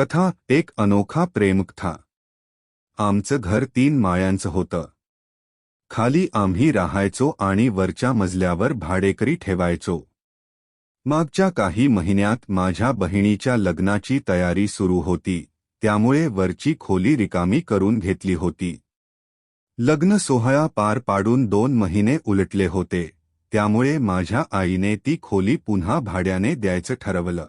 कथा एक अनोखा प्रेमकथा आमचं घर तीन माळ्यांचं होतं. खाली आम्ही राहायचो आणि वरच्या मजल्यावर भाडेकरी ठेवायचो. मागच्या काही महिन्यात माझ्या बहिणीच्या लग्नाची तयारी सुरू होती त्यामुळे वरची खोली रिकामी करून घेतली होती. लग्न सोहळा पार पाडून दोन महिने उलटले होते त्यामुळे माझ्या आईने ती खोली पुन्हा भाड्याने द्यायचं ठरवलं.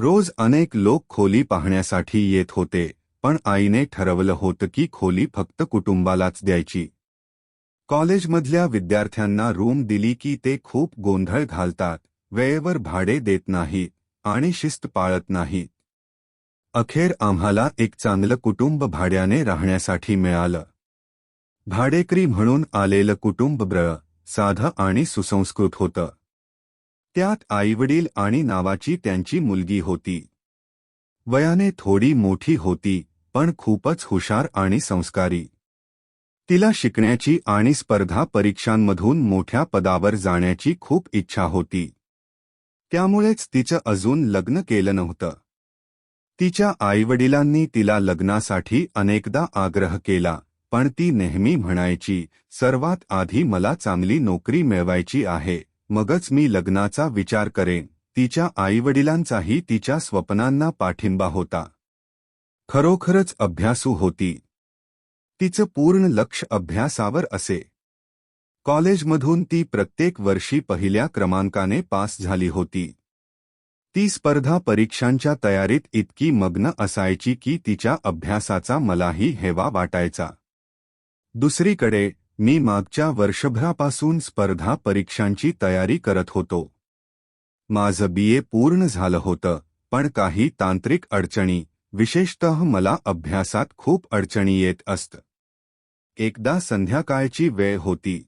रोज अनेक लोक खोली पाहण्यासाठी येत होते पण आईने ठरवलं होतं की खोली फक्त कुटुंबालाच द्यायची. कॉलेजमधल्या विद्यार्थ्यांना रूम दिली की ते खूप गोंधळ घालतात वेळेवर भाडे देत नाहीत आणि शिस्त पाळत नाहीत. अखेर आम्हाला एक चांगलं कुटुंब भाड्याने राहण्यासाठी मिळालं. भाडेकरी म्हणून आलेलं कुटुंब ब्र साधं आणि सुसंस्कृत होतं. त्यात आईवडील आणि नावाची त्यांची मुलगी होती. वयाने थोडी मोठी होती पण खूपच हुशार आणि संस्कारी. तिला शिकण्याची आणि स्पर्धा परीक्षांमधून मोठ्या पदावर जाण्याची खूप इच्छा होती. त्यामुळेच तिचं अजून लग्न केलं नव्हतं. तिच्या आईवडिलांनी तिला लग्नासाठी अनेकदा आग्रह केला पण ती नेहमी म्हणायची सर्वात आधी मला चांगली नोकरी मिळवायची आहे मगच मी लग्नाचा विचार करेन. तिच्या आईवडिलांचाही तिच्या स्वप्नांना पाठिंबा होता. खरोखरच अभ्यासू होती. तिचं पूर्ण लक्ष अभ्यासावर असे. कॉलेजमधून ती प्रत्येक वर्षी पहिल्या क्रमांकाने पास झाली होती. ती स्पर्धा परीक्षांच्या तयारीत इतकी मग्न असायची की तिच्या अभ्यासाचा मलाही हेवा वाटायचा. दुसरीकडे मी मागच्या वर्षभरापासून स्पर्धा परीक्षांची तयारी करत होतो. माझं बीए पूर्ण झालं होतं पण काही तांत्रिक अडचणी विशेषतः मला अभ्यासात खूप अडचणी येत असत. एकदा संध्याकाळची वेळ होती.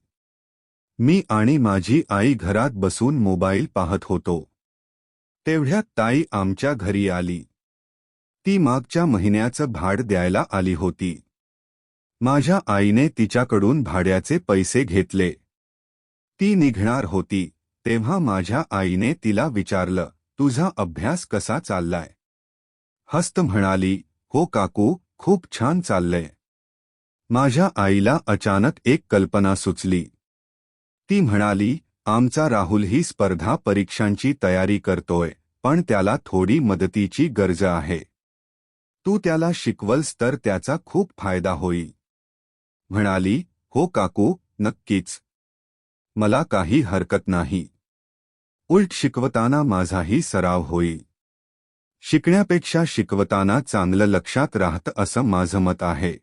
मी आणि माझी आई घरात बसून मोबाईल पाहत होतो. तेवढ्यात ताई आमच्या घरी आली. ती मागच्या महिन्याचं भाड द्यायला आली होती. माझ्या आईने तिच्याकडून भाड्याचे पैसे घेतले. ती निघणार होती तेव्हा माझ्या आईने तिला विचारलं तुझा अभ्यास कसा चाललाय? हस्त म्हणाली हो काकू खूप छान चाललंय. माझ्या आईला अचानक एक कल्पना सुचली. ती म्हणाली आमचा राहुल ही स्पर्धा परीक्षांची तयारी करतोय पण त्याला थोडी मदतीची गरज आहे. तू त्याला शिकवलस तर त्याचा खूप फायदा होईल. म्हणाली हो काकू नक्कीच. मला काही हरकत नाही. उलट शिकवताना माझाही सराव होईल. शिकण्यापेक्षा शिकवताना चांगलं लक्षात राहतं असं माझं मत आहे.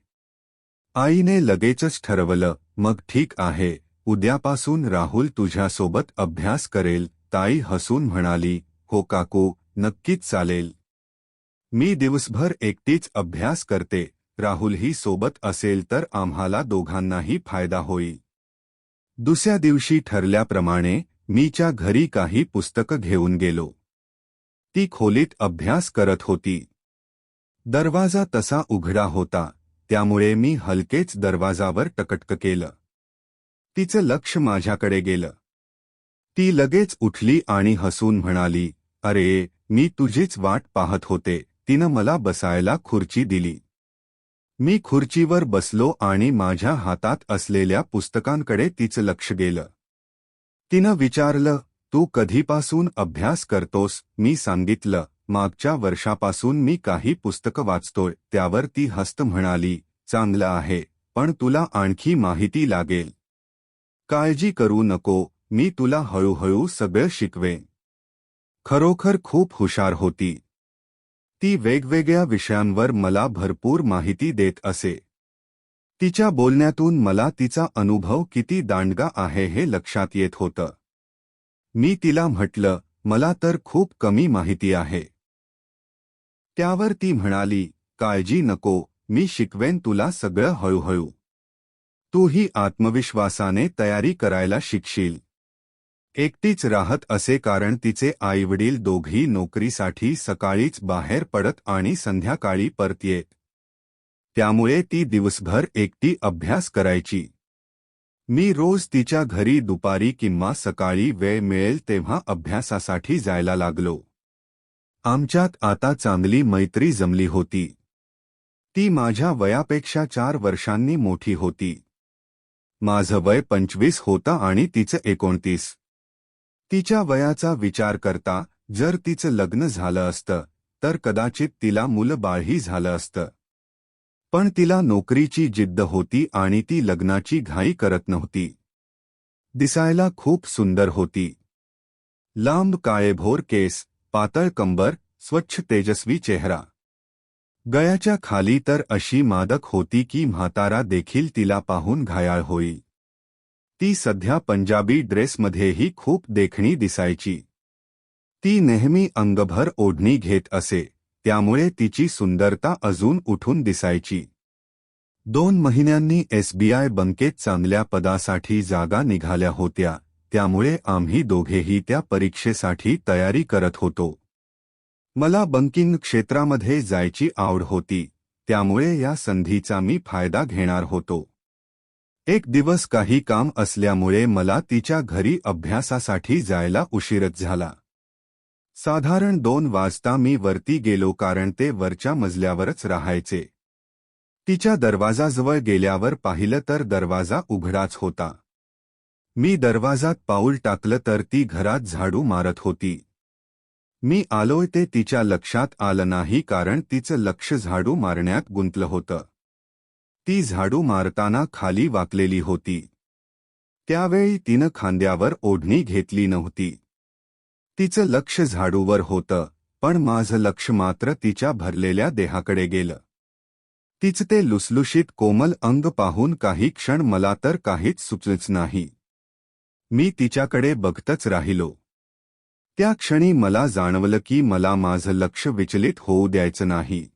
आईने लगेचच ठरवलं मग ठीक आहे उद्यापासून राहुल तुझ्यासोबत अभ्यास करेल. ताई हसून म्हणाली हो काकू नक्कीच चालेल. मी दिवसभर एकटीच अभ्यास करते राहुलही सोबत असेल तर आम्हाला दोघांनाही फायदा होईल. दुसऱ्या दिवशी ठरल्याप्रमाणे मीच्या घरी काही पुस्तकं घेऊन गेलो. ती खोलीत अभ्यास करत होती. दरवाजा तसा उघडा होता त्यामुळे मी हलकेच दरवाजावर टकटक केलं. तिचं लक्ष माझ्याकडे गेलं. ती लगेच उठली आणि हसून म्हणाली अरे मी तुझीच वाट पाहत होते तिनं मला बसायला खुर्ची दिली. मी खुर्चीवर बसलो आणि माझ्या हातात असलेल्या पुस्तकांकडे तिचं लक्ष गेलं. तिनं विचारलं तू कधीपासून अभ्यास करतोस? मी सांगितलं मागच्या वर्षापासून मी काही पुस्तकं वाचतोय त्यावर ती हस्त म्हणाली चांगलं आहे पण तुला आणखी माहिती लागेल. काळजी करू नको मी तुला हळूहळू सगळं शिकवेन. खरोखर खूप हुशार होती. ती वेगवेगळ्या विषयांवर मला भरपूर माहिती देत असे. तिच्या बोलण्यातून मला तिचा अनुभव किती दांडगा आहे हे लक्षात येत होतं. मी तिला म्हटलं मला तर खूप कमी माहिती आहे. त्यावर ती म्हणाली काळजी नको मी शिकवेन तुला सगळं हळूहळू. तूही आत्मविश्वासाने तयारी करायला शिकशील. एकटीच राहत असे कारण तिचे आईवडील दोघी नोकरीसाठी सकाळीच बाहेर पडत आणि संध्याकाळी परत येत. त्यामुळे ती दिवसभर एकटी अभ्यास करायची. मी रोज तिच्या घरी दुपारी किंवा सकाळी वेळ मिळेल तेव्हा अभ्यासासाठी जायला लागलो. आमच्यात आता चांगली मैत्री जमली होती. ती माझ्या वयापेक्षा चार वर्षांनी मोठी होती. माझं वय पंचवीस होतं आणि तिचं एकोणतीस. तिच्या वयाचा विचार करता जर तिचं लग्न झालं असतं तर कदाचित तिला मुलबाळही झालं असतं. पण तिला नोकरीची जिद्द होती आणि ती लग्नाची घाई करत नव्हती. दिसायला खूप सुंदर होती. लांब काळेभोर केस पातळ कंबर स्वच्छ तेजस्वी चेहरा. गयाच्या खाली तर अशी मादक होती की म्हातारा देखील तिला पाहून घायाळ होई. ती सध्या पंजाबी ड्रेसमध्येही खूप देखणी दिसायची. ती नेहमी अंगभर ओढणी घेत असे त्यामुळे तिची सुंदरता अजून उठून दिसायची. दोन महिन्यांनी एसबीआय बंकेत चांगल्या पदासाठी जागा निघाल्या होत्या त्यामुळे आम्ही दोघेही त्या परीक्षेसाठी तयारी करत होतो. मला बंकिंग क्षेत्रामध्ये जायची आवड होती त्यामुळे या संधीचा मी फायदा घेणार होतो. एक दिवस काही काम असल्यामुळे मला तिच्या घरी अभ्यासासाठी जायला उशीरच झाला. साधारण दोन वाजता मी वरती गेलो कारण ते वरच्या मजल्यावरच राहायचे. तिच्या दरवाजाजवळ गेल्यावर पाहिलं तर दरवाजा उघडाच होता. मी दरवाजात पाऊल टाकलं तर ती घरात झाडू मारत होती. मी आलोय ते तिच्या लक्षात आलं नाही कारण तिचं लक्ष झाडू मारण्यात गुंतलं होतं. ती झाडू मारताना खाली वाकलेली होती. त्यावेळी तिनं खांद्यावर ओढणी घेतली नव्हती. तिचं लक्ष झाडूवर होतं पण माझं लक्ष मात्र तिच्या भरलेल्या देहाकडे गेलं. तिचं ते लुसलुशीत कोमल अंग पाहून काही क्षण मला तर काहीच सुचलच नाही. मी तिच्याकडे बघतच राहिलो. त्या क्षणी मला जाणवलं की मला माझं लक्ष विचलित होऊ द्यायचं नाही.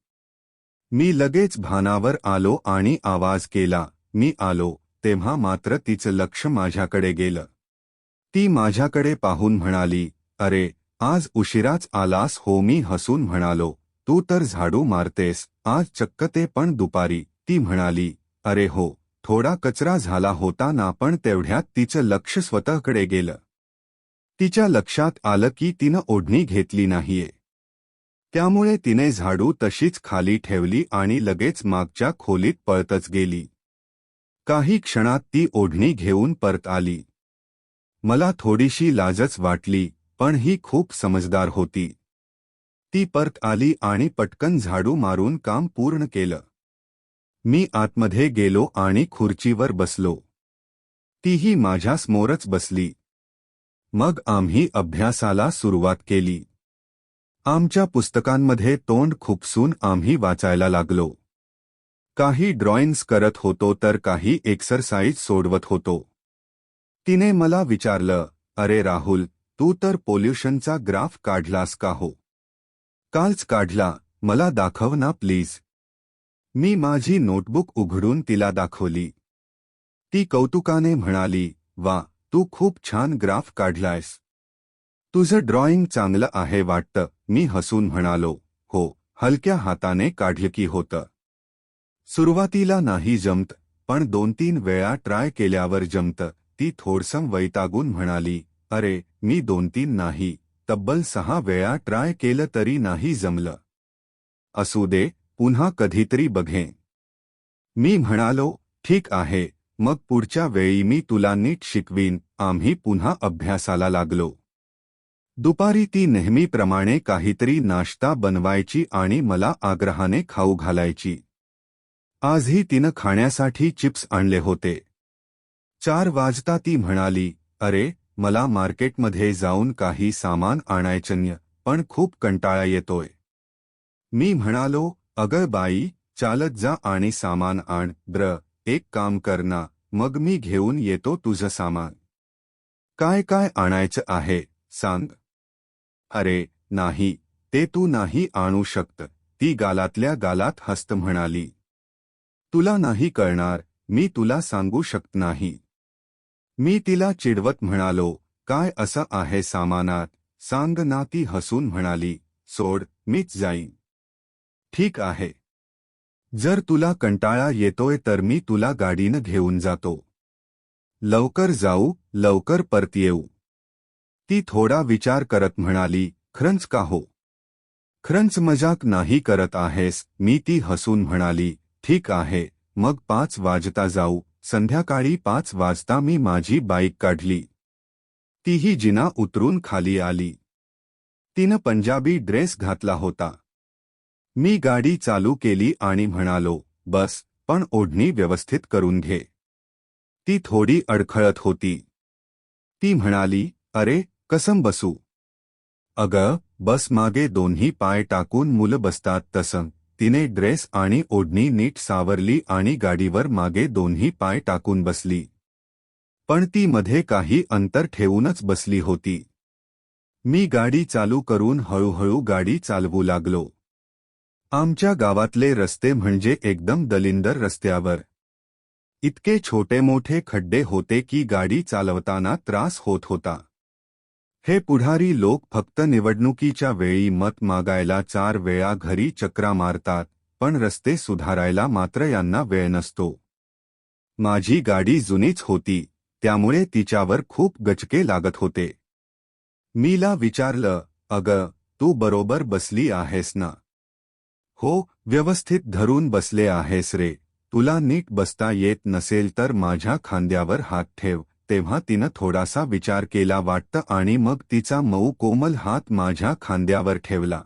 मी लगेच भानावर आलो आणि आवाज केला मी आलो. तेव्हा मात्र तिचं लक्ष माझ्याकडे गेलं. ती माझ्याकडे पाहून म्हणाली अरे आज उशिराच आलास हो मी हसून म्हणालो तू तर झाडू मारतेस आज चक्क ते पण दुपारी. ती म्हणाली अरे हो थोडा कचरा झाला होता ना पण तेवढ्यात तिचं लक्ष स्वतःकडे गेलं. तिच्या लक्षात आलं की तिनं ओढणी घेतली नाहीये. त्यामुळे तिने झाडू तशीच खाली ठेवली आणि लगेच मागच्या खोलीत पळतच गेली. काही क्षणात ती ओढणी घेऊन परत आली. मला थोडीशी लाजच वाटली पण ही खूप समजदार होती. ती परत आली आणि पटकन झाडू मारून काम पूर्ण केलं. मी आतमध्ये गेलो आणि खुर्चीवर बसलो. तीही माझ्यासमोरच बसली. मग आम्ही अभ्यासाला सुरुवात केली. आमच्या पुस्तकांमध्ये तोंड खुपसून आम्ही वाचायला लागलो. काही ड्रॉइंग्स करत होतो तर काही एक्सरसाइज सोडवत होतो. तिने मला विचारलं अरे राहुल तू तर पोल्युशनचा ग्राफ काढलास का हो? कालच काढला मला दाखव ना प्लीज मी माझी नोटबुक उघडून तिला दाखवली. ती कौतुकाने म्हणाली वा तू खूप छान ग्राफ काढलायस. तुझं ड्रॉइंग चांगलं आहे वाटतं मी हसून म्हणालो. हो हलक्या हाताने काढलं की होतं. सुरुवातीला नाही जमत पण दोन तीन वेळा ट्राय केल्यावर जमत. ती थोडसं वैतागून म्हणाली अरे मी दोन तीन नाही तब्बल सहा वेळा ट्राय केलं तरी नाही जमलं. असू दे पुन्हा कधीतरी बघेन. मी म्हणालो ठीक आहे मग पुढच्या वेळी मी तुला नीट शिकवीन. आम्ही पुन्हा अभ्यासाला लागलो. दुपारी ती नेहमीप्रमाणे काहीतरी नाश्ता बनवायची आणि मला आग्रहाने खाऊ घालायची. आजही तिनं खाण्यासाठी चिप्स आणले होते. चार वाजता ती म्हणाली अरे मला मार्केटमध्ये जाऊन काही सामान आणायचन्य पण खूप कंटाळा येतोय. मी म्हणालो अगं बाई चालत जा आणि सामान आण द्र एक काम करना मग मी घेऊन येतो तुझं सामान. काय काय आणायचं आहे सांग. अरे नाही ते तू नाही आणू शकत. ती गालातल्या गालात हस्त म्हणाली. तुला नाही कळणार मी तुला सांगू शकत नाही. मी तिला चिडवत म्हणालो काय असं आहे सामानात? सांग ना ती हसून म्हणाली सोड मीच जाईन. ठीक आहे. जर तुला कंटाळा येतोय तर मी तुला गाडीनं घेऊन जातो. लवकर जाऊ लवकर परत येऊ. ती थोडा विचार करत म्हणाली खरंच का हो? खरंच मजाक नाही करत आहेस? मी ती हसून म्हणाली ठीक आहे मग पाच वाजता जाऊ. संध्याकाळी पाच वाजता मी माझी बाईक काढली. तीही जिना उतरून खाली आली. तिनं पंजाबी ड्रेस घातला होता. मी गाडी चालू केली आणि म्हणालो बस पण ओढणी व्यवस्थित करून घे. ती थोडी अडखळत होती. ती म्हणाली अरे कसम बसू? अग बस मागे दोन्ही पाय टाकून मुलं बसतात तसं. तिने ड्रेस आणि ओढणी नीट सावरली आणि गाडीवर मागे दोन्ही पाय टाकून बसली. पण ती मध्ये काही अंतर ठेवूनच बसली होती. मी गाडी चालू करून हळूहळू गाडी चालवू लागलो. आमच्या गावातले रस्ते म्हणजे एकदम दलिंदर रस्त्यावर. इतके छोटे मोठे खड्डे होते की गाडी चालवताना त्रास होत होता. हे पुढारी लोक फक्त निवडणुकीच्या वेळी मत मागायला चार वेळा घरी चक्रा मारतात पण रस्ते सुधारायला मात्र यांना वेळ नसतो. माझी गाडी जुनीच होती त्यामुळे तिच्यावर खूप गचके लागत होते. मीला विचारलं अगं तू बरोबर बसली आहेस ना? हो व्यवस्थित धरून बसले आहेस रे तुला नीट बसता येत नसेल तर माझ्या खांद्यावर हात ठेव तेव्हा तिनं थोडासा विचार केला वाटतं आणि मग तिचा मऊ कोमल हात माझ्या खांद्यावर ठेवला.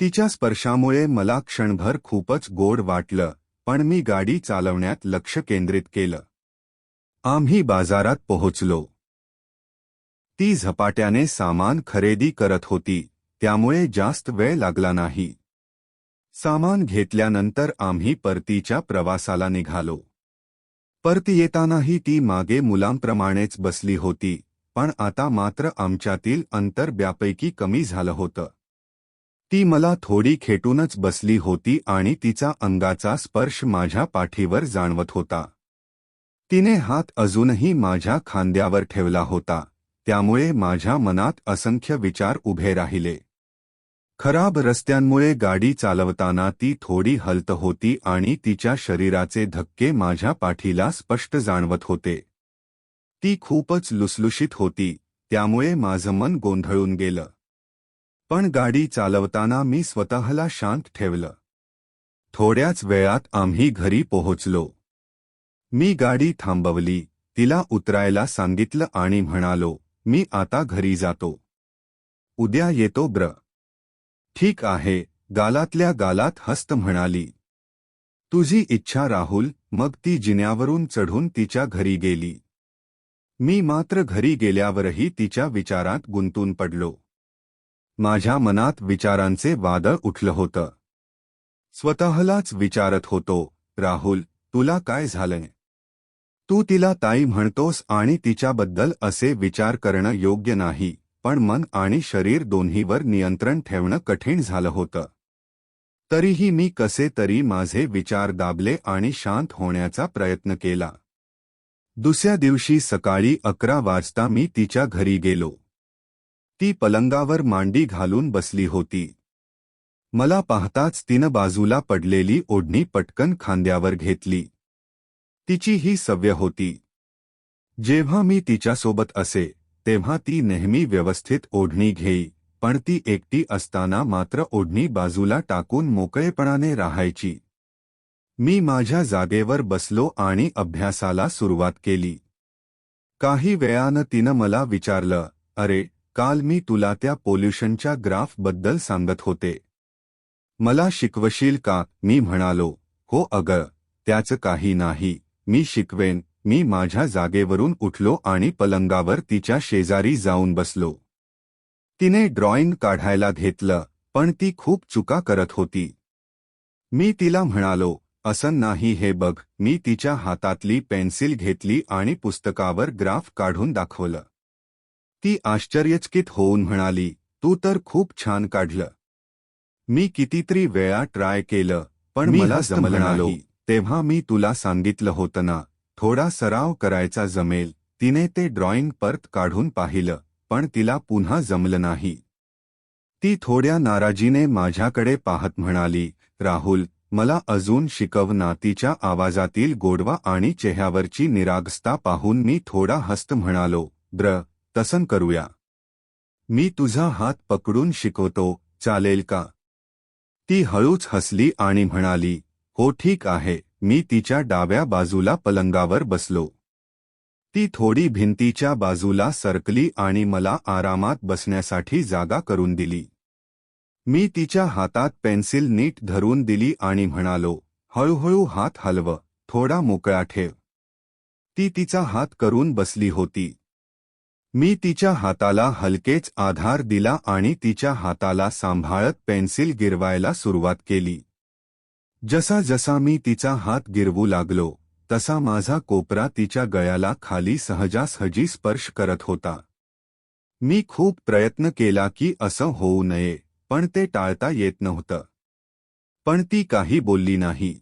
तिच्या स्पर्शामुळे मला क्षणभर खूपच गोड वाटलं पण मी गाडी चालवण्यात लक्ष केंद्रित केलं. आम्ही बाजारात पोहोचलो. ती झपाट्याने सामान खरेदी करत होती त्यामुळे जास्त वेळ लागला नाही. सामान घेतल्यानंतर आम्ही परतीच्या प्रवासाला निघालो. परत येतानाही ती मागे मुलांप्रमाणेच बसली होती पण आता मात्र आमच्यातील अंतर ब्यापैकी कमी झालं होतं. ती मला थोडी खेटूनच बसली होती आणि तिचा अंगाचा स्पर्श माझ्या पाठीवर जाणवत होता. तिने हात अजूनही माझ्या खांद्यावर ठेवला होता त्यामुळे माझ्या मनात असंख्य विचार उभे राहिले. खराब रस्त्यांमुळे गाडी चालवताना ती थोडी हलत होती आणि तिच्या शरीराचे धक्के माझ्या पाठीला स्पष्ट जाणवत होते. ती खूपच लुसलुशीत होती त्यामुळे माझं मन गोंधळून गेलं. पण गाडी चालवताना मी स्वतःला शांत ठेवलं. थोड्याच वेळात आम्ही घरी पोहोचलो. मी गाडी थांबवली तिला उतरायला सांगितलं आणि म्हणालो मी आता घरी जातो. उद्या येतो ब्र. ठीक आहे गालातल्या गालात हस्त म्हणाली. तुझी इच्छा राहुल मग ती जिन्यावरून चढून तिच्या घरी गेली. मी मात्र घरी गेल्यावरही तिच्या विचारात गुंतून पडलो. माझ्या मनात विचारांचे वादळ उठलं होतं. स्वतःलाच विचारत होतो राहुल तुला काय झालंय? तू तिला ताई म्हणतोस आणि तिच्याबद्दल असे विचार करणं योग्य नाही. पण मन आणि शरीर दोन्हीवर नियंत्रण ठेवणं कठीण झालं होतं. तरीही मी कसे तरी माझे विचार दाबले आणि शांत होण्याचा प्रयत्न केला. दुसऱ्या दिवशी सकाळी अकरा वाजता मी तिच्या घरी गेलो. ती पलंगावर मांडी घालून बसली होती. मला पाहताच तिनं बाजूला पडलेली ओढणी पटकन खांद्यावर घेतली. तिची ही सव्य होती. जेव्हा मी तिच्यासोबत असे तेव्हा ती नेहमी व्यवस्थित ओढणी घेई पण ती एकटी असताना मात्र ओढणी बाजूला टाकून मोकळेपणाने राहायची. मी माझ्या जागेवर बसलो आणि अभ्यासाला सुरुवात केली. काही वेळानं तिनं मला विचारलं अरे काल मी तुला त्या पोल्युशनच्या ग्राफबद्दल सांगत होते. मला शिकवशील का? मी म्हणालो हो अगं त्याचं काही नाही मी शिकवेन. मी माझ्या जागेवरून उठलो आणि पलंगावर तिच्या शेजारी जाऊन बसलो. तिने ड्रॉइंग काढायला घेतलं पण ती खूप चुका करत होती. मी तिला म्हणालो असं नाही हे बघ मी तिच्या हातातली पेन्सिल घेतली आणि पुस्तकावर ग्राफ काढून दाखवलं. ती आश्चर्यचकित होऊन म्हणाली तू तर खूप छान काढलं. मी कितीतरी वेळा ट्राय केलं पण मी मला जमलं तेव्हा मी तुला सांगितलं होतं ना थोडा सराव करायचा जमेल. तिने ते ड्रॉइंग परत काढून पाहिलं पण तिला पुन्हा जमलं नाही. ती थोड्या नाराजीने माझ्याकडे पाहत म्हणाली राहुल मला अजून शिकव नातीच्या आवाजातील गोडवा आणि चेहऱ्यावरची निरागस्ता पाहून मी थोडा हस्त म्हणालो ब्र तसन करूया. मी तुझा हात पकडून शिकवतो चालेल का? ती हळूच हसली आणि म्हणाली हो ठीक आहे. मी तिच्या डाव्या बाजूला पलंगावर बसलो. ती थोडी भिंतीच्या बाजूला सरकली आणि मला आरामात बसण्यासाठी जागा करून दिली. मी तिच्या हातात पेन्सिल नीट धरून दिली आणि म्हणालो हळूहळू हात हलव थोडा मोकळा ठेव. ती तिचा हात करून बसली होती. मी तिच्या हाताला हलकेच आधार दिला आणि तिच्या हाताला सांभाळत पेन्सिल गिरवायला सुरुवात केली. जसा जसा मी तिचा हात गिरवू लागलो तसा माझा कोपरा तिच्या गळ्याला खाली सहजासहजी स्पर्श करत होता. मी खूप प्रयत्न केला की असं होऊ नये पण ते टाळता येत नव्हतं. पण ती काही बोलली नाही.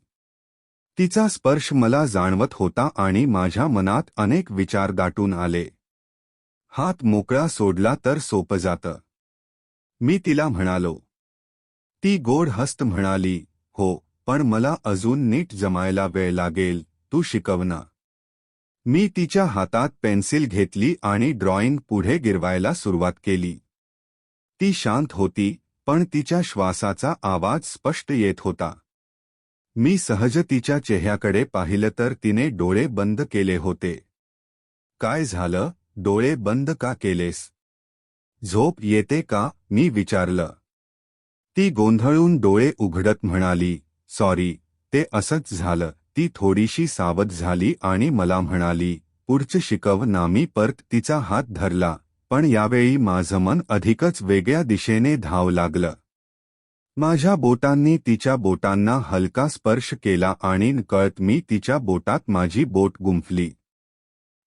तिचा स्पर्श मला जाणवत होता आणि माझ्या मनात अनेक विचार दाटून आले. हात मोकळा सोडला तर सोपं जातं. मी तिला म्हणालो. ती गोड हस्त म्हणाली हो पण मला अजून नीट जमायला वेळ लागेल तू शिकवना मी तिच्या हातात पेन्सिल घेतली आणि ड्रॉइंग पुढे गिरवायला सुरुवात केली. ती शांत होती पण तिच्या श्वासाचा आवाज स्पष्ट येत होता. मी सहज तिच्या चेहऱ्याकडे पाहिलं तर तिने डोळे बंद केले होते. काय झालं? डोळे बंद का केलेस? झोप येते का? मी विचारलं. ती गोंधळून डोळे उघडत म्हणाली. सॉरी ते असंच झालं. ती थोडीशी सावध झाली आणि मला म्हणाली पुढचं शिकव ना. मी परत तिचा हात धरला. पण यावेळी माझं मन अधिकच वेगळ्या दिशेने धाव लागलं. माझ्या बोटांनी तिच्या बोटांना हलका स्पर्श केला आणि कळत मी तिच्या बोटात माझी बोट गुंफली.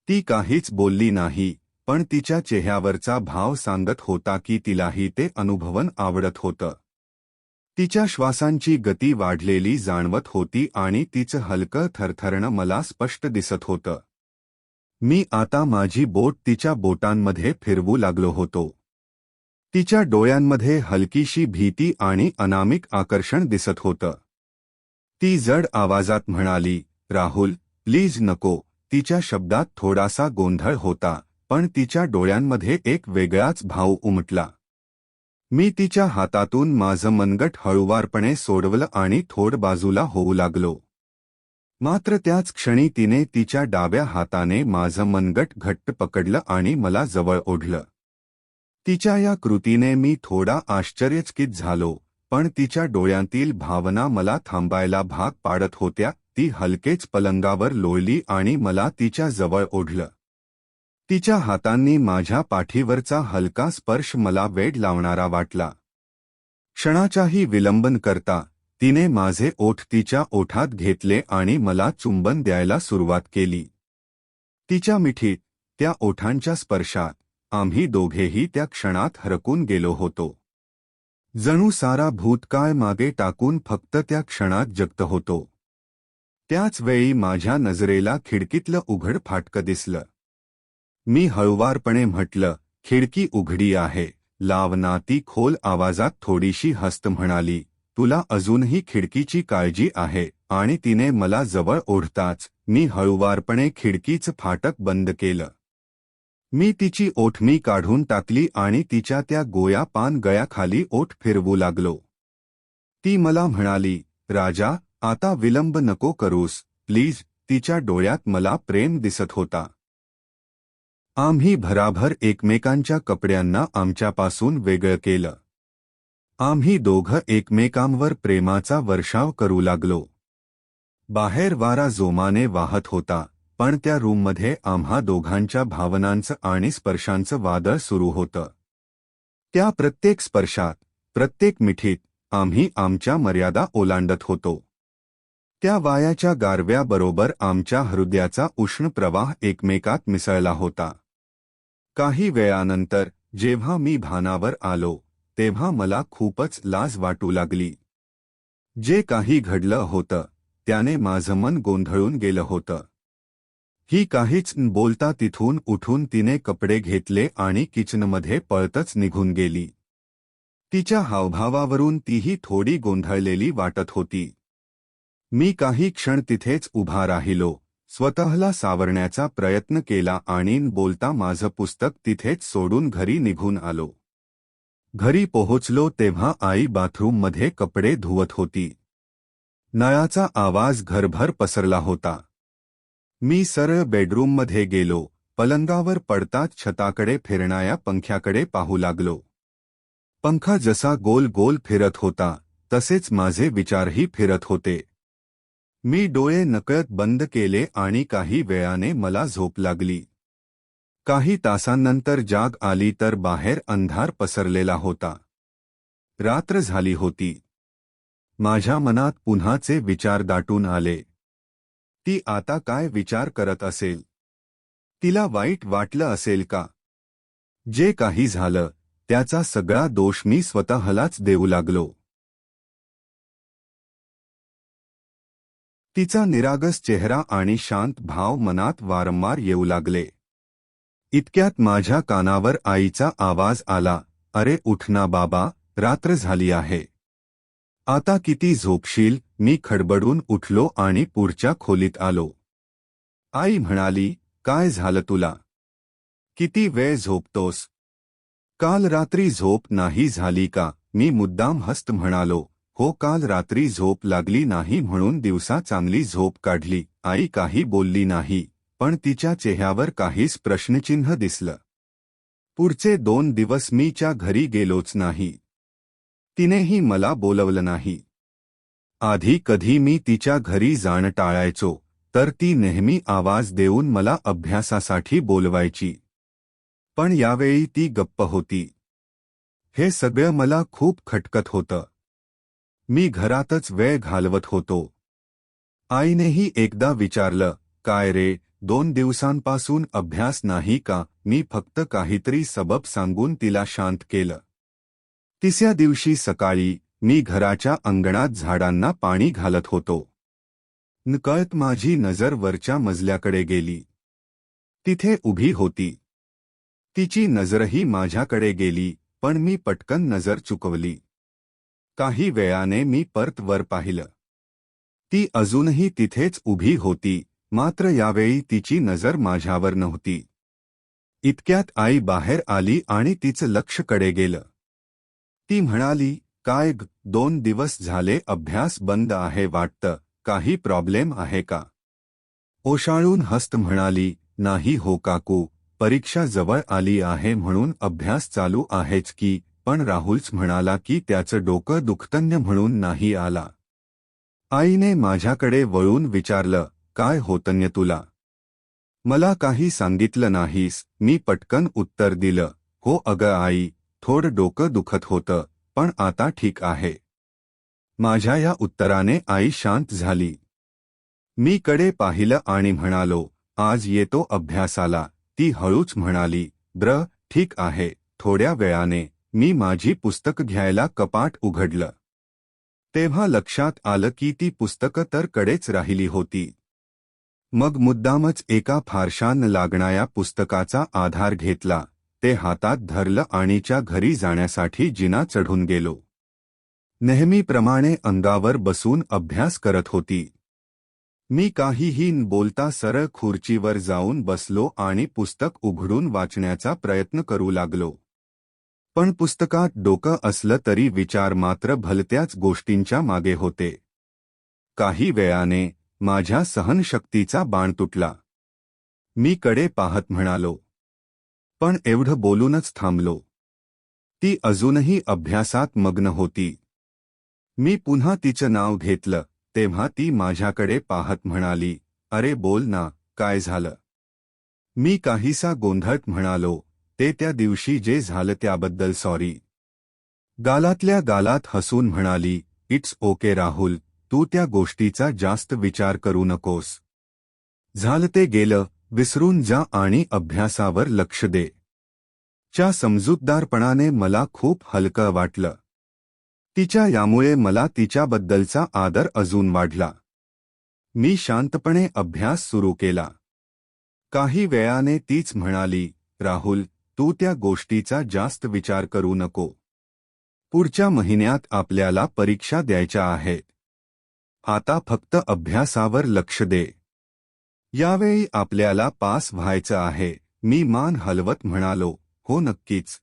ती काहीच बोलली नाही पण तिच्या चेहऱ्यावरचा भाव सांगत होता की तिलाही ते अनुभवन आवडत होतं. तिच्या श्वासांची गती वाढलेली जाणवत होती आणि तिचं हलकं थरथरणं मला स्पष्ट दिसत होतं. मी आता माझी बोट तिच्या बोटांमध्ये फिरवू लागलो होतो. तिच्या डोळ्यांमध्ये हलकीशी भीती आणि अनामिक आकर्षण दिसत होतं. ती जड आवाजात म्हणाली राहुल प्लीज नको तिच्या शब्दात थोडासा गोंधळ होता पण तिच्या डोळ्यांमध्ये एक वेगळाच भाव उमटला. मी तिच्या हातातून माझं मनगट हळुवारपणे सोडवलं आणि थोड बाजूला होऊ लागलो. मात्र त्याच क्षणी तिने तिच्या डाव्या हाताने माझं मनगट घट्ट पकडलं आणि मला जवळ ओढलं. तिच्या या कृतीने मी थोडा आश्चर्यचकित झालो पण तिच्या डोळ्यांतील भावना मला थांबायला भाग पाडत होत्या ती हलकेच पलंगावर लोळली आणि मला तिच्या जवळ ओढलं. तिच्या हातांनी माझ्या पाठीवरचा हलका स्पर्श मला वेड लावणारा वाटला. क्षणाचाही विलंबन करता तिने माझे ओठ तिच्या ओठात घेतले आणि मला चुंबन द्यायला सुरुवात केली. तिच्या मिठीत त्या ओठांच्या स्पर्शात आम्ही दोघेही त्या क्षणात हरकून गेलो होतो. जणू सारा भूतकाळ मागे टाकून फक्त त्या क्षणात जगत होतो. त्याच वेळी माझ्या नजरेला खिडकीतलं उघड फाटकं दिसलं. मी हळुवारपणे म्हटलं खिडकी उघडी आहे. लावना ती खोल आवाजात थोडीशी हस्त म्हणाली तुला अजूनही खिडकीची काळजी आहे आणि तिने मला जवळ ओढताच मी हळुवारपणे खिडकीचं फाटक बंद केलं. मी तिची ओठमी काढून टाकली आणि तिच्या त्या गोया पान गळ्याखाली ओठ फिरवू लागलो. ती मला म्हणाली राजा आता विलंब नको करूस प्लीज तिच्या डोळ्यात मला प्रेम दिसत होता. आम्ही भराभर एकमेकांच्या कपड्यांना आमच्यापासून वेगळं केलं. आम्ही दोघं एकमेकांवर प्रेमाचा वर्षाव करू लागलो. बाहेर वारा जोमाने वाहत होता पण त्या रूममध्ये आम्हा दोघांच्या भावनांचं आणि स्पर्शांचं वादळ सुरू होतं. त्या प्रत्येक स्पर्शात प्रत्येक मिठीत आम्ही आमच्या मर्यादा ओलांडत होतो. त्या वायाच्या गारव्याबरोबर आमच्या हृदयाचा उष्ण प्रवाह एकमेकात मिसळला होता. काही वेळानंतर जेव्हा मी भानावर आलो तेव्हा मला खूपच लाज वाटू लागली. जे काही घडलं होतं त्याने माझं मन गोंधळून गेलं होतं. ही काहीच बोलता तिथून उठून तिने कपडे घेतले आणि किचनमध्ये पळतच निघून गेली. तिच्या हावभावावरून तीही थोडी गोंधळलेली वाटत होती. मी काही क्षण तिथेच उभा राहिलो स्वतःला सावरण्याचा प्रयत्न केला आणि बोलता माझं पुस्तक तिथेच सोडून घरी निघून आलो. घरी पोहोचलो तेव्हा आई बाथरूममध्ये कपडे धुवत होती. नळाचा आवाज घरभर पसरला होता. मी सरळ बेडरूममध्ये गेलो पलंगावर पडताच छताकडे फिरणाऱ्या पंख्याकडे पाहू लागलो. पंखा जसा गोल गोल फिरत होता तसेच माझे विचारही फिरत होते. मी डोळे नकळत बंद केले आणि काही वेळाने मला झोप लागली. काही तासांनंतर जाग आली तर बाहेर अंधार पसरलेला होता. रात्र झाली होती. माझ्या मनात पुन्हाचे विचार दाटून आले. ती आता काय विचार करत असेल? तिला वाईट वाटलं असेल का? जे काही झालं त्याचा सगळा दोष मी स्वतःलाच देऊ लागलो. तिचा निरागस चेहरा आणि शांत भाव मनात वारंवार येऊ लागले. इतक्यात माझ्या कानावर आईचा आवाज आला अरे उठना बाबा रात्र झाली आहे. आता किती झोपशील. मी खडबडून उठलो आणि पुढच्या खोलीत आलो. आई म्हणाली काय झालं तुला? किती वेळ झोपतोस? काल रात्री झोप नाही झाली का? मी मुद्दाम हस्त म्हणालो. हो काल रात्री झोप लागली नाही म्हणून दिवसा चांगली झोप काढली. आई काही बोलली नाही पण तिच्या चेहऱ्यावर काहीच प्रश्नचिन्ह दिसलं. पुढचे दोन दिवस मीच्या घरी गेलोच नाही. तिनेही मला बोलवलं नाही. आधी कधी मी तिच्या घरी जाण टाळायचो तर ती नेहमी आवाज देऊन मला अभ्यासासाठी बोलवायची. पण यावेळी ती गप्प होती. हे सगळं मला खूप खटकत होतं. मी घरातच वेळ घालवत होतो. आईनेही एकदा विचारलं काय रे दोन दिवसांपासून अभ्यास नाही का? मी फक्त काहीतरी सबब सांगून तिला शांत केलं. तिसऱ्या दिवशी सकाळी मी घराच्या अंगणात झाडांना पाणी घालत होतो. नकळत माझी नजर वरच्या मजल्याकडे गेली. तिथे उभी होती. तिची नजरही माझ्याकडे गेली पण मी पटकन नजर चुकवली. काही वेळाने मी परत वर पाहिलं. ती अजूनही तिथेच उभी होती मात्र यावेळी तिची नजर माझ्यावर नव्हती. इतक्यात आई बाहेर आली आणि तिचं लक्षकडे गेलं. ती म्हणाली काय दोन दिवस झाले अभ्यास बंद आहे वाटतं काही प्रॉब्लेम आहे का? ओशाळून हस्त म्हणाली नाही हो काकू परीक्षा जवळ आली आहे म्हणून अभ्यास चालू आहेच की पण राहुलच म्हणाला की त्याचं डोकं दुखतन्य म्हणून नाही आला. आईने माझ्याकडे वळून विचारलं काय होतन्य तुला? मला काही सांगितलं नाहीस. मी पटकन उत्तर दिलं हो अगं आई थोडं डोकं दुखत होतं पण आता ठीक आहे. माझ्या या उत्तराने आई शांत झाली. मी कडे पाहिलं आणि म्हणालो आज येतो अभ्यासाला. ती हळूच म्हणाली ब्र ठीक आहे थोड्या वेळाने. मी माझी पुस्तक घ्यायला कपाट उघडलं. तेव्हा लक्षात आलं की ती पुस्तकं तर कडेच राहिली होती. मग मुद्दामच एका फारशान लागणाऱ्या पुस्तकाचा आधार घेतला ते हातात धरलं आणीच्या घरी जाण्यासाठी जिना चढून गेलो. नेहमीप्रमाणे अंगावर बसून अभ्यास करत होती. मी काहीही बोलता सरळ खुर्चीवर जाऊन बसलो आणि पुस्तक उघडून वाचण्याचा प्रयत्न करू लागलो. पण पुस्तकात डोकं असलं तरी विचार मात्र भलत्याच गोष्टींच्या मागे होते. काही वेळाने माझ्या सहनशक्तीचा बाण तुटला. मी कडे पाहत म्हणालो. पण एवढं बोलूनच थांबलो. ती अजूनही अभ्यासात मग्न होती. मी पुन्हा तिचं नाव घेतलं तेव्हा ती माझ्याकडे पाहत म्हणाली अरे बोल ना काय झालं? मी काहीसा गोंधळत म्हणालो ते त्या दिवशी जे झालं त्याबद्दल सॉरी गालातल्या गालात हसून म्हणाली इट्स ओके राहुल तू त्या गोष्टीचा जास्त विचार करू नकोस. झालं ते गेलं विसरून जा आणि अभ्यासावर लक्ष दे. च्या समजूतदारपणाने मला खूप हलकं वाटलं. तिच्या यामुळे मला तिच्याबद्दलचा आदर अजून वाढला. मी शांतपणे अभ्यास सुरू केला. काही वेळाने तीच म्हणाली राहुल तू त्या गोष्टीचा जास्त विचार करू नको. पुढच्या महिन्यात आपल्याला परीक्षा द्यायच्या आहेत. आता फक्त अभ्यासावर लक्ष दे. यावेळी आपल्याला पास व्हायचं आहे. मी मान हलवत म्हणालो हो नक्कीच.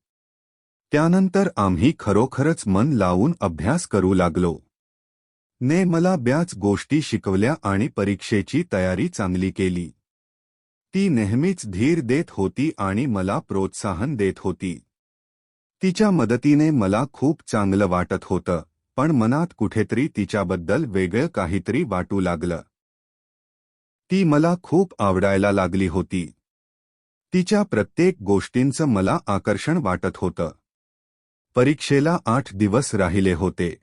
त्यानंतर आम्ही खरोखरच मन लावून अभ्यास करू लागलो. ने मला ब्याच गोष्टी शिकवल्या आणि परीक्षेची तयारी चांगली केली. ती नेहमीच धीर देत होती आणि मला प्रोत्साहन देत होती. तिच्या मदतीने मला खूप चांगलं वाटत होतं पण मनात कुठेतरी तिच्याबद्दल वेगळं काहीतरी वाटू लागलं. ती मला खूप आवडायला लागली होती. तिच्या प्रत्येक गोष्टींचं मला आकर्षण वाटत होतं. परीक्षेला आठ दिवस राहिले होते.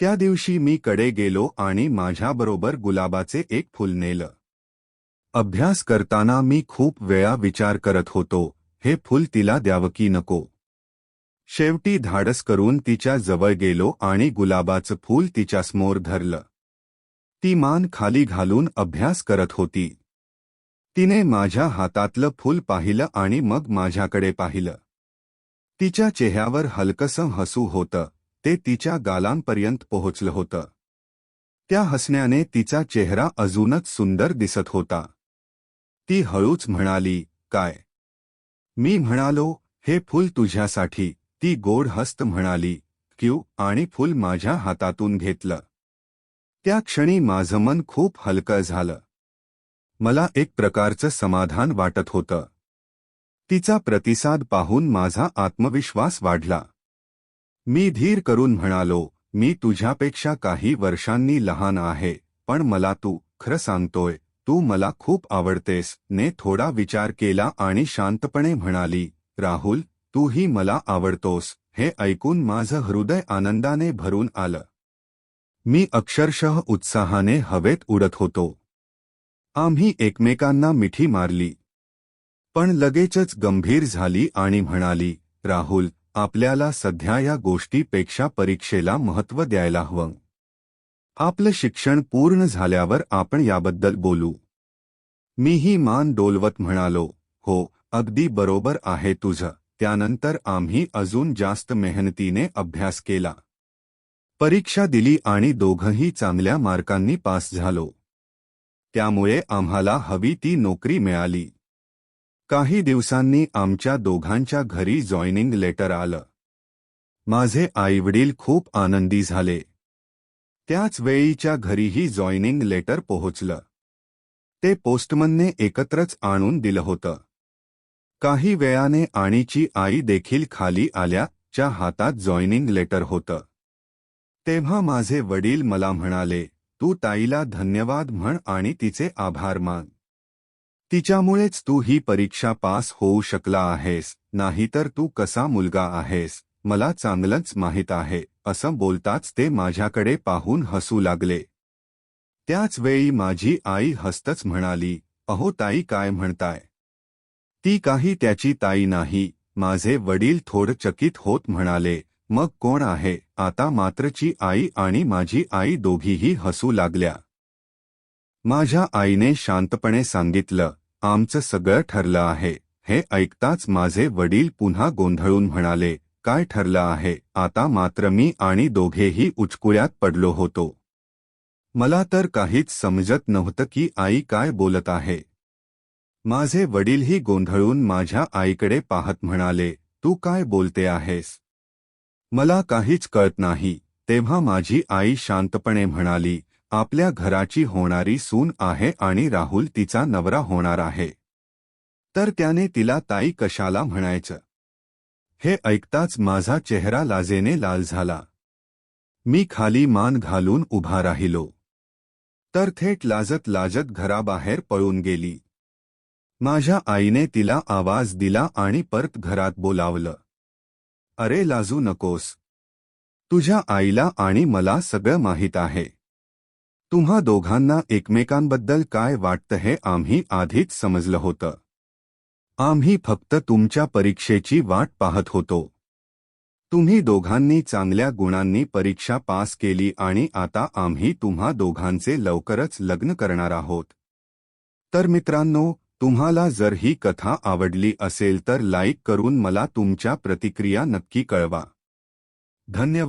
त्या दिवशी मी कडे गेलो आणि माझ्याबरोबर गुलाबाचे एक फुल नेलं. अभ्यास करताना मी खूप वेळा विचार करत होतो हे फुल तिला द्यावं की नको. शेवटी धाडस करून तिच्या जवळ गेलो आणि गुलाबाचं फूल तिच्यासमोर धरलं. ती मान खाली घालून अभ्यास करत होती. तिने माझ्या हातातलं फूल पाहिलं आणि मग माझ्याकडे पाहिलं. तिच्या चेहऱ्यावर हलकसं हसू होतं ते तिच्या गालांपर्यंत पोहोचलं होतं. त्या हसण्याने तिचा चेहरा अजूनच सुंदर दिसत होता. ती हळूच म्हणाली काय? मी म्हणालो हे फूल तुझ्यासाठी. ती गोड हस्त म्हणाली क्यू? आणि फूल माझ्या हातातून घेतलं. त्या क्षणी माझं मन खूप हलकं झालं. मला एक प्रकारचं समाधान वाटत होतं. तिचा प्रतिसाद पाहून माझा आत्मविश्वास वाढला. मी धीर करून म्हणालो मी तुझ्यापेक्षा काही वर्षांनी लहान आहे पण मला तू खरं सांगतोय तू मला खूप आवडतेस ने थोडा विचार केला आणि शांतपणे म्हणाली राहुल तूही मला आवडतोस हे ऐकून माझं हृदय आनंदाने भरून आलं. मी अक्षरशः उत्साहाने हवेत उडत होतो. आम्ही एकमेकांना मिठी मारली. पण लगेचच गंभीर झाली आणि म्हणाली राहुल आपल्याला सध्या या गोष्टीपेक्षा परीक्षेला महत्त्व द्यायला हवं. आपलं शिक्षण पूर्ण झाल्यावर आपण याबद्दल बोलू. मीही मान डोलवत म्हणालो हो अगदी बरोबर आहे तुझं. त्यानंतर आम्ही अजून जास्त मेहनतीने अभ्यास केला. परीक्षा दिली आणि दोघंही चांगल्या मार्कांनी पास झालो. त्यामुळे आम्हाला हवी ती नोकरी मिळाली. काही दिवसांनी आमच्या दोघांच्या घरी जॉईनिंग लेटर आलं. माझे आईवडील खूप आनंदी झाले. त्याच वेळीच्या घरीही जॉईनिंग लेटर पोहोचलं. ते पोस्टमनने एकत्रच आणून दिलं होतं. काही वेळाने आणीची आई देखील खाली आल्या च्या हातात जॉईनिंग लेटर होतं. तेव्हा माझे वडील मला म्हणाले तू ताईला धन्यवाद म्हण आणि तिचे आभार मान. तिच्यामुळेच तू ही परीक्षा पास होऊ शकला आहेस नाहीतर तू कसा मुलगा आहेस? मला चांगलंच माहीत आहे असं बोलताच ते माझ्याकडे पाहून हसू लागले. त्याच वेळी माझी आई हस्तच म्हणाली अहो ताई काय म्हणताय? ती काही त्याची ताई नाही माझे वडील थोड चकित होत म्हणाले मग कोण आहे? आता मात्रची आई आणि माझी आई दोघीही हसू लागल्या. माझ्या आईने शांतपणे सांगितलं आमचं सगळं ठरलं आहे हे ऐकताच माझे वडील पुन्हा गोंधळून म्हणाले काय ठरलं आहे? आता मात्र मी आणि दोघेही उचकुळ्यात पडलो होतो. मला तर काहीच समजत नव्हतं की आई काय बोलत आहे. माझे वडीलही गोंधळून माझ्या आईकडे पाहत म्हणाले तू काय बोलते आहेस? मला काहीच कळत नाही. तेव्हा माझी आई शांतपणे म्हणाली आपल्या घराची होणारी सून आहे आणि राहुल तिचा नवरा होणार आहे. तर त्याने तिला ताई कशाला म्हणायचं? हे ऐकताच माझा चेहरा लाजेने लाल झाला. मी खाली मान घालून उभा राहिलो. तर थेट लाजत लाजत घराबाहेर पळून गेली. माझ्या आईने तिला आवाज दिला आणि परत घरात बोलावलं. अरे लाजू नकोस. तुझ्या आईला आणि मला सगळं माहीत आहे. तुम्हा दोघांना एकमेकांबद्दल काय वाटतं हे आम्ही आधीच समजलं होतं. आम्ही फक्त तुमच्या परीक्षेची वाट पाहत होतो. तुम्ही दोघांनी चांगल्या गुणांनी परीक्षा पास केली आणि आता आम्ही तुम्हा दोघांचे लवकरच लग्न करणार आहोत. तर मित्रांनो तुम्हाला जर ही कथा आवडली असेल तर लाईक करून मला तुमच्या प्रतिक्रिया नक्की कळवा. धन्यवाद.